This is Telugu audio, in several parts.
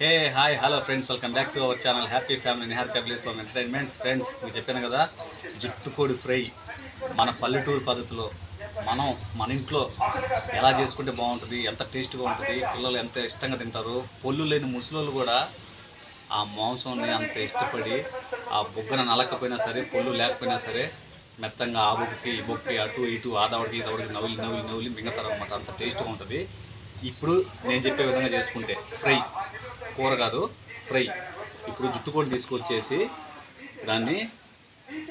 Hey hi hello friends welcome back to our channel happy family Nihar place of entertainments friends మీకు చెప్పాను కదా జుట్టుకోడి ఫ్రై మన పల్లెటూరు పద్ధతిలో మనం మన ఇంట్లో ఎలా చేసుకుంటే బాగుంటుంది ఎంత టేస్ట్గా ఉంటుంది పిల్లలు ఎంత ఇష్టంగా తింటారు పొల్లు లేని ముసలోళ్ళు కూడా ఆ మాంసంని అంత ఇష్టపడి ఆ బొగ్గన నలకపోయినా సరే పొల్లు లేకపోయినా సరే మెత్తంగా ఆ బొగ్గుకి ఈ బొక్కి అటు ఇటు ఆదవడికి ఇదవడికి నవ్వులు నవ్వులు నవ్వులు మింగతారు అనమాట అంత టేస్ట్గా ఉంటుంది. ఇప్పుడు నేను చెప్పే విధంగా చేసుకుంటే ఫ్రై. కూర కాదు ఫ్రై. ఇప్పుడు జుట్టుకొని తీసుకొచ్చేసి దాన్ని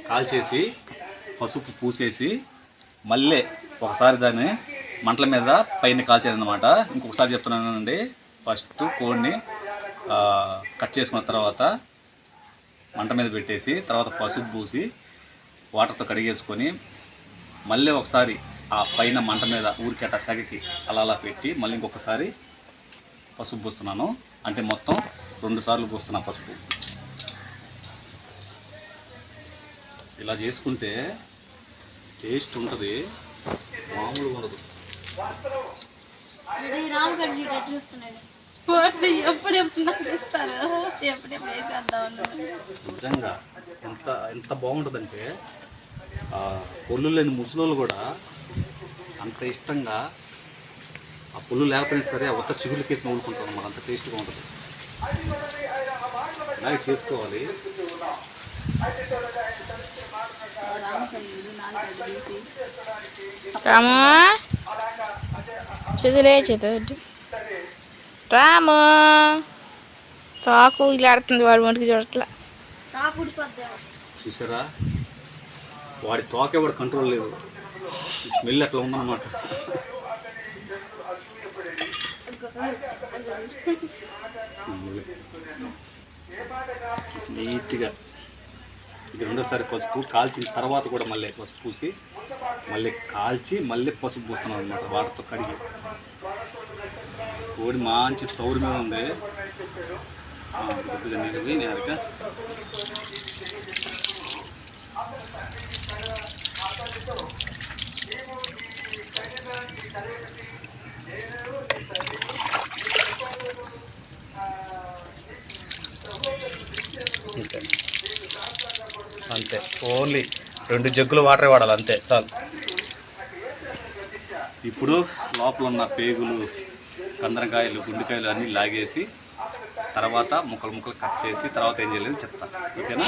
కాల్చేసి పసుపు పూసేసి మళ్ళీ ఒకసారి దాన్ని మంటల మీద పైన కాల్చేదన్నమాట. ఇంకొకసారి చెప్తున్నానండి. ఫస్ట్ కోడిని కట్ చేసుకున్న తర్వాత మంట మీద పెట్టేసి తర్వాత పసుపు పూసి వాటర్తో కడిగేసుకొని మళ్ళీ ఒకసారి ఆ పైన మంట మీద ఊరికట్ట సెగకి అలా అలా పెట్టి మళ్ళీ ఇంకొకసారి పసుపు పూస్తున్నాను. అంటే మొత్తం రెండు సార్లు పూస్తున్నా పసుపు. ఇలా చేసుకుంటే టేస్ట్ ఉంటుంది మామూలుగా ఉండదు. నిజంగా ఎంత ఎంత బాగుంటుందంటే పొల్లు లేని ముసలోళ్ళు కూడా అంత ఇష్టంగా ఆ పొల్లు లేకపోయినా సరే ఒక్క చిగురు కేసి నవ్వుకుంటాం అన్నమాట అంత టేస్ట్గా ఉంటుంది. ఇలాగే చేసుకోవాలి? రాము? చదువులే చదువు రాము? తాకు ఇలా ఆడుతుంది వాడు ఒంటికి చూడట్లా. చూసారా? వాడి తోకే వాడు కంట్రోల్ లేదు. స్మెల్ అట్లా ఉందన్నమాట. నీట్గా. ఇది రెండోసారి పసుపు. కాల్చిన తర్వాత కూడా మళ్ళీ పసుపు పూసి మళ్ళీ కాల్చి మళ్ళీ పసుపు పూస్తున్నాం అనమాట వాటితో కడిగి. కోడి మంచి సౌరు మీద ఉంది. ఆ, నీరువి నేరుగా అంతే అంతే. ఓన్లీ రెండు జగ్గులు వాటరే వాడాలి అంతే చాలు. ఇప్పుడు లోపల ఉన్న పేగులు కందరకాయలు గుండెకాయలు అన్నీ లాగేసి తర్వాత ముక్కలు ముక్కలు కట్ చేసి తర్వాత ఏం చేయలేదు చెప్తా. ఓకేనా?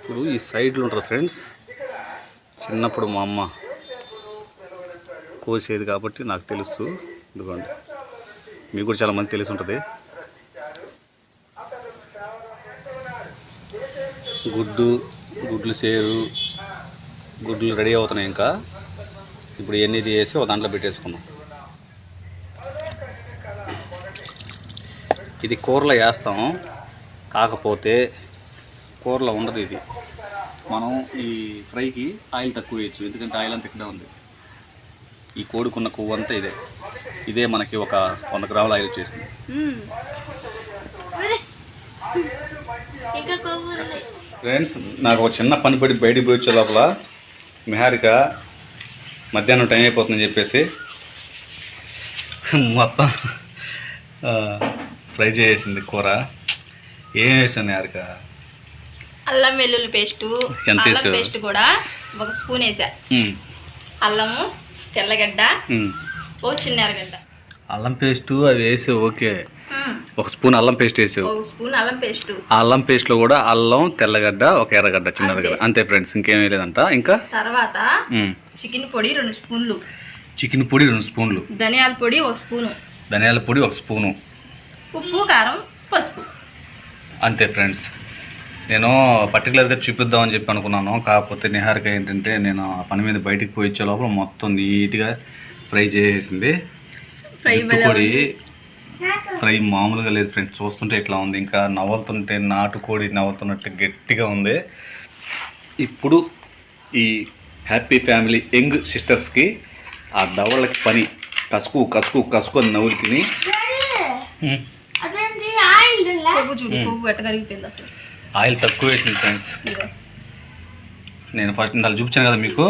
ఇప్పుడు ఈ సైడ్లో ఉంటుంది ఫ్రెండ్స్. చిన్నప్పుడు మా అమ్మ కోసేది కాబట్టి నాకు తెలుసు ఇదిగోండి. మీకు కూడా చాలా మంది తెలిసి ఉంటుంది గుడ్డు గుడ్లు సేరు గుడ్లు రెడీ అవుతున్నాయి ఇంకా. ఇప్పుడు ఎన్ని తీసేసి ఒక దాంట్లో పెట్టేసుకున్నాం ఇది కూరలో వేస్తాం. కాకపోతే కూరలో ఉండదు ఇది. మనం ఈ ఫ్రైకి ఆయిల్ తక్కువ వేయచ్చు. ఎందుకంటే ఆయిల్ అంతా ఇక్కడ ఉంది. ఈ కోడుకున్న కొవ్వు అంతా ఇదే. ఇదే మనకి ఒక వంద గ్రాముల ఆయిల్ వచ్చేసింది. ఫ్రెండ్స్ నాకు ఒక చిన్న పని పడి బయటికి పోయి వచ్చే లోపల మెహారిక మధ్యాహ్నం టైం అయిపోతుందని చెప్పేసి మొత్తం ఆ, ఫ్రై చేసేసింది కూర. ఏం వేసాను నిహారిక అల్లం వెల్లుల్లి పేస్ట్ ఎంత? పేస్ట్ కూడా ఒక స్పూన్ వేసా. అల్లము తెల్లగడ్డ. ఓ చిన్న ఎర్రగడ్డ అల్లం పేస్టు అవి వేసి ఓకే. ఒక స్పూన్ అల్లం పేస్ట్ వేసావు. స్పూన్ అల్లం పేస్ట్. అల్లం పేస్ట్లో కూడా అల్లం తెల్లగడ్డ ఒక ఎర్రగడ్డ చిన్నది అంతే. ఫ్రెండ్స్ ఇంకేమీ లేదంట. ఇంకా? తర్వాత చికెన్ పొడి రెండు స్పూన్లు. చికెన్ పొడి రెండు స్పూన్లు. ధనియాల పొడి ఒక స్పూను. ధనియాల పొడి ఒక స్పూను. ఉప్పు కారం పసుపు. అంతే ఫ్రెండ్స్. నేను పర్టికులర్గా చూపిద్దామని చెప్పి అనుకున్నాను. కాకపోతే నిహారిక ఏంటంటే నేను ఆ పని మీద బయటికి పోయి వచ్చే లోపల మొత్తం నీట్గా ఫ్రై చేసేసింది. ఫ్రై పొడి ఫ్రై మామూలుగా లేదు ఫ్రెండ్స్ చూస్తుంటే ఇట్లా ఉంది. ఇంకా నవ్వుతుంటే నాటుకోడి నవ్వుతున్నట్టు గట్టిగా ఉంది. ఇప్పుడు ఈ హ్యాపీ ఫ్యామిలీ యంగ్ సిస్టర్స్కి ఆ దవళ్ళకి పని. కసుకు కసుకు కసుకు అని నవ్వులు తిని. ఆయిల్ తక్కువ వేసింది ఫ్రెండ్స్. నేను ఫస్ట్ ఇందాక చూపించాను కదా మీకు.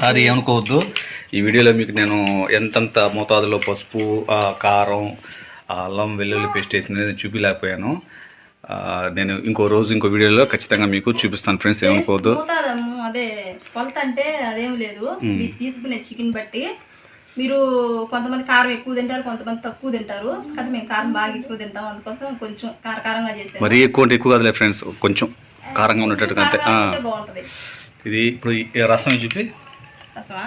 సారీ ఏమనుకోవద్దు. ఈ వీడియోలో మీకు నేను ఎంతంత మోతాదులో పసుపు కారం అల్లం వెల్లుల్లి పేస్ట్ వేసింది నేను చూపించలేకపోయాను నేను ఇంకో రోజు ఇంకో వీడియోలో ఖచ్చితంగా మీకు చూపిస్తాను ఫ్రెండ్స్ ఏమనుకోవద్దు. మోతాదమ్ము అదే కొలత అంటే అదేం లేదు. మీరు తీసుకునే చికెన్ బట్టి మీరు కొంతమంది కారం ఎక్కువ తింటారు కొంతమంది తక్కువ తింటారు. కదా మేము కారం బాగా ఎక్కువ తింటాం అందుకోసం కొంచెం కారకారంగా చేసాము మరీ ఎక్కువ అంటే ఎక్కువ కాదులే ఫ్రెండ్స్ కొంచెం కారంగా ఉండేటట్టుగా అంతే. బాగుంటది. ఇది ఇప్పుడు రసం చూపి. రసమా?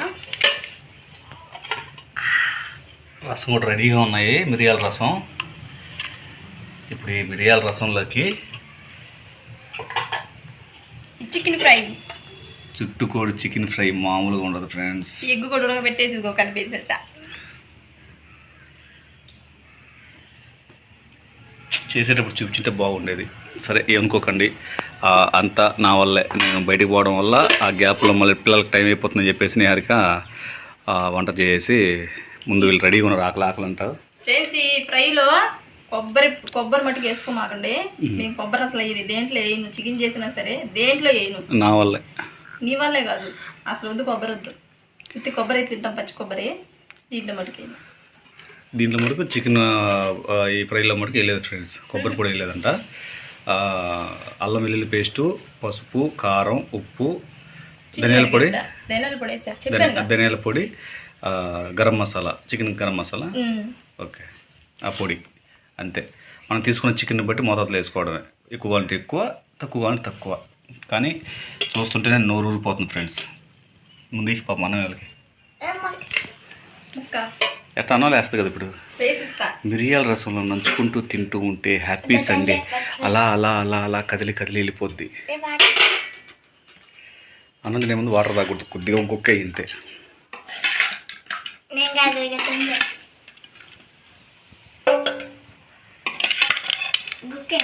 రసం కూడా రెడీగా ఉన్నాయి మిరియాల రసం. ఇప్పుడు ఈ మిరియాల రసంలోకి చికెన్ ఫ్రై. చుట్టుకోడి చికెన్ ఫ్రై మామూలుగా ఉండదు ఫ్రెండ్స్. ఎగ్గు కూడా ఉడకబెట్టేసి ఇదిగో కలిపేసేసా. చేసేటప్పుడు చూపించుంటే బాగుండేది. సరే ఏమనుకోకండి అంతా నా వల్లే. నేను బయటికి పోవడం వల్ల ఆ గ్యాప్లో మళ్ళీ పిల్లలకి టైం అయిపోతుందని చెప్పేసి నేహారిక ఆ, వంట చేసి ముందు వీళ్ళు రెడీగా ఉన్నారు ఆకలి ఆకలి అంటారు. ఫ్రెండ్స్ ఈ ఫ్రైలో కొబ్బరి కొబ్బరి మట్టుకు వేసుకోమాకండి. మేము. కొబ్బరి అసలు ఇది దేంట్లో వేయను? చికెన్ చేసినా సరే దేంట్లో వేయను. నా వల్లే. నీ వల్లే కాదు. అసలు వద్దు కొబ్బరి వద్దు. ఉత్తి కొబ్బరి అయితే తింటాం పచ్చి కొబ్బరి. దీంట్లో మటుకు. దీంట్లో మటుకు చికెన్ ఈ ఫ్రైలో మటుకు వేయలేదు ఫ్రెండ్స్. కొబ్బరి పొడి వేయలేదంట. అల్లం వెల్లుల్లి పేస్టు పసుపు కారం ఉప్పు ధనియాల పొడి. ధనియాల పొడి ధనియాల పొడి. గరం మసాలా చికెన్ గరం మసాలా. ఓకే. ఆ పొడి. అంతే. మనం తీసుకున్న చికెన్ బట్టి మోతాదులో వేసుకోవడమే. ఎక్కువ అంటే ఎక్కువ తక్కువ అంటే తక్కువ. కానీ చూస్తుంటేనే నోరు ఊరిపోతుంది ఫ్రెండ్స్. ముందు పాప మనం వాళ్ళకి ఎట్లా అన్నో వేస్తుంది కదా ఇప్పుడు? మిరియాల రసంలో నంచుకుంటూ తింటూ ఉంటే హ్యాపీ సండే. అలా అలా అలా అలా కదిలి కదిలి వెళ్ళిపోద్ది. అన్నం తినే ముందు వాటర్ తాగకూడదు కొద్దిగా ఇంకొక ఇంతే. నేను కాదు ఇక తిందే గుక్కే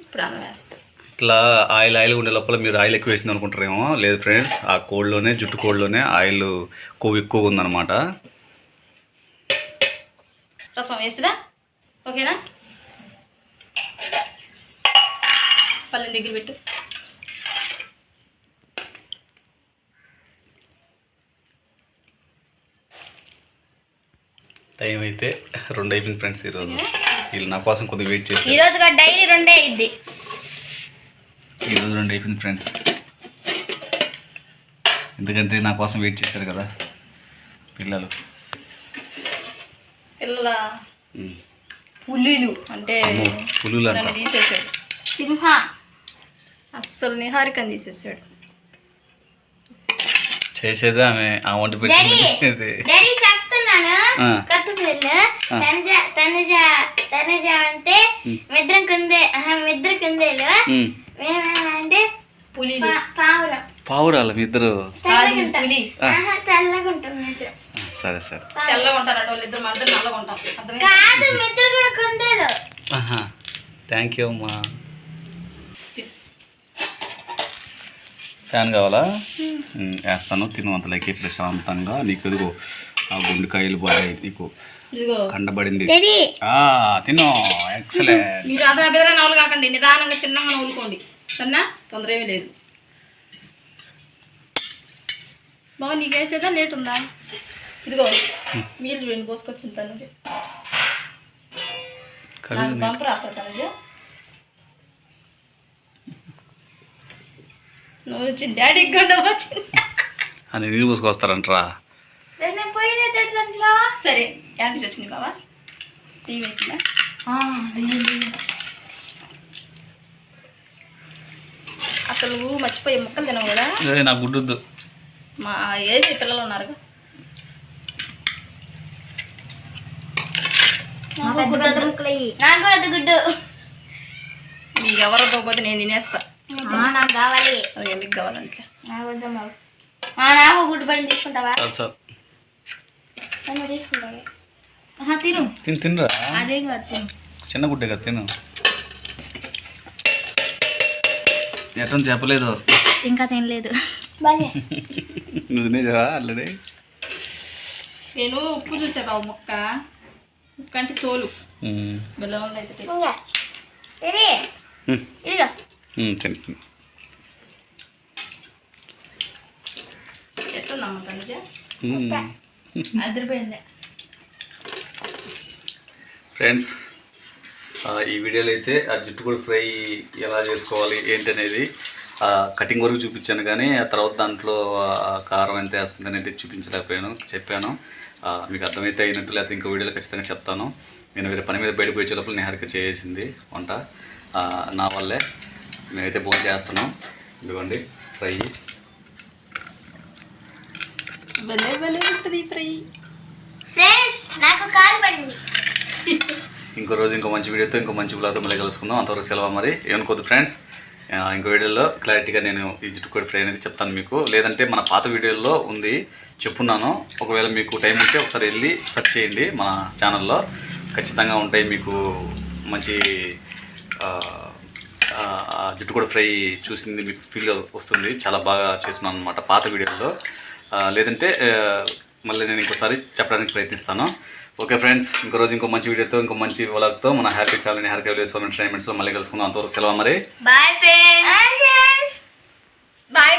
ఇప్పుడు అన్నం వేస్తా. ఇట్లా ఆయిల్ ఆయిల్ ఉండే లోపల మీరు ఆయిల్ ఎక్కువ వేసింది అనుకుంటారేమో. లేదు ఫ్రెండ్స్ ఆ కోడ్లోనే జుట్టు కోడ్లోనే ఆయిల్ కొవ్వు ఎక్కువ ఉందన్నమాట. రసం వేసిదా? ఓకేనా? పల్లెం దగ్గర పెట్టు. టైం అయితే రెండు అయిపోయింది ఫ్రెండ్స్ ఈరోజు. వీళ్ళు నా కోసం కొద్దిగా వెయిట్ చేశారు. ఈ రోజుగా డైలీ రెండే అయింది ఈరోజు రెండు అయిపోయింది ఫ్రెండ్స్. ఎందుకంటే నా కోసం వెయిట్ చేశారు కదా పిల్లలు. పిల్లల? అంటే పులులు అంట నన్ను తీసేసాడు. సింహ! అస్సలు నిహారికని తీసేసాడు. చేసేది ఆమె ఆ వంట డాడీ ఆ. కొత్త పిల్ల తనుజ తనుజ తనుజ అంటే మిద్రం కుందే మిద్ర కుందేలు. ఉమ్. అంటే పులీలు. పా- పావురం. పావురాలు మీ ఇద్దరు? పులి. సరే సరే. థ్యాంక్ యూ అమ్మా. ఫ్యాన్ కావాలా? వేస్తాను తిను అంతలోకి ప్రశాంతంగా నీకు ఎదుగు ఆ గుండెకాయలు బాగా నీకు ఇదిగో. కండబడింది. డాడీ. ఆ, తిను. ఎక్సలెంట్ మీరు బెదర కాకండి. నిదానంగా చిన్నగా నవ్వులుకోండి. సరేనా? తొందర ఏమీ లేదు. బాబా నీకు వేసేదా? లేట్ ఉందా? ఇదిగో. మీరు చూడండి పోసుకొచ్చిన తను నాకు నువ్వు వచ్చి డాడీకి కూడా వచ్చింది. అని నీళ్ళు పోసుకొస్తారంటరా సరే యాడ్ వచ్చింది బావా? టీ వేసిందా? అసలు మర్చిపోయి ముక్కలు తినవు కదా? గుడ్డొద్దు. మా ఏజ్ పిల్లలు ఉన్నారు గుడ్డు. మీకు ఎవరు పోతే నేను తినేస్తా. నాకు కావాలి. అది ఎందుకు కావాలంటే నాకు గుడ్డు పని తీసుకుంటావా? నన్ను తిను. తిని తినరా? అదేం కాదు తిను. చిన్న గుడ్డే కదా తిను. ఎట్టని చెప్పలేదు. ఇంకా తినలేదు. నువ్వు తినేసావా ఆల్రెడీ? నేను ఉప్పు చూసా బాబు ముక్క. ముక్క అంటే తోలు. బెల్లం ఉంది? అయితే ఎట్లుందమ్మా తనుజ? మ్మ్. అదిరిపోయింది. ఫ్రెండ్స్ ఈ వీడియోలో అయితే ఆ జుట్టు కూడా ఫ్రై ఎలా చేసుకోవాలి ఏంటి అనేది కటింగ్ వరకు చూపించాను కానీ ఆ తర్వాత దాంట్లో కారం ఎంత వేస్తుంది అనేది చూపించలేకపోయాను చెప్పాను. మీకు అర్థమైతే అయినట్టు లేకపోతే ఇంకో వీడియోలో ఖచ్చితంగా చెప్తాను. నేను వేరే పని మీద బయటకు వచ్చే లోపల నిహారిక చేసింది వంట. నా వల్లే మేమైతే భోజనం చేస్తున్నాం. ఇదిగోండి ఫ్రై. భలే భలే ఉంటుంది ఫ్రై. ఫ్రెండ్స్ నాకు కాలు పడింది. ఇంకో రోజు ఇంకో మంచి వీడియోతో ఇంకో మంచి బ్లాగ్తో మళ్ళీ కలుసుకుందాం. అంతవరకు సెలవు మరి. ఏమనుకోద్దు ఫ్రెండ్స్ ఇంకో వీడియోలో క్లారిటీగా నేను ఈ జుట్టుకోడి ఫ్రై అనేది చెప్తాను మీకు. లేదంటే మన పాత వీడియోలో ఉంది చెప్పున్నాను. ఒకవేళ మీకు టైం ఉంటే ఒకసారి వెళ్ళి సెర్చ్ చేయండి మన ఛానల్లో ఖచ్చితంగా ఉంటాయి మీకు మంచి జుట్టుకోడి ఫ్రై చూసింది మీకు ఫీల్ వస్తుంది. చాలా బాగా చేస్తున్నాను అనమాట పాత వీడియోలో. లేదంటే మళ్ళీ నేను ఇంకోసారి చెప్పడానికి ప్రయత్నిస్తాను. ఓకే ఫ్రెండ్స్ ఇంకో రోజు ఇంకో మంచి వీడియోతో ఇంకో మంచి వ్లాగ్తో మన హ్యాపీ ఫ్యామిలీ హ్యాపీ వ్యూస్ ఎంటర్టైన్మెంట్స్లో మళ్ళీ కలుసుకుందాం. అంతవరకు సెలవు మరి బాయ్ ఫ్రెండ్స్ బాయ్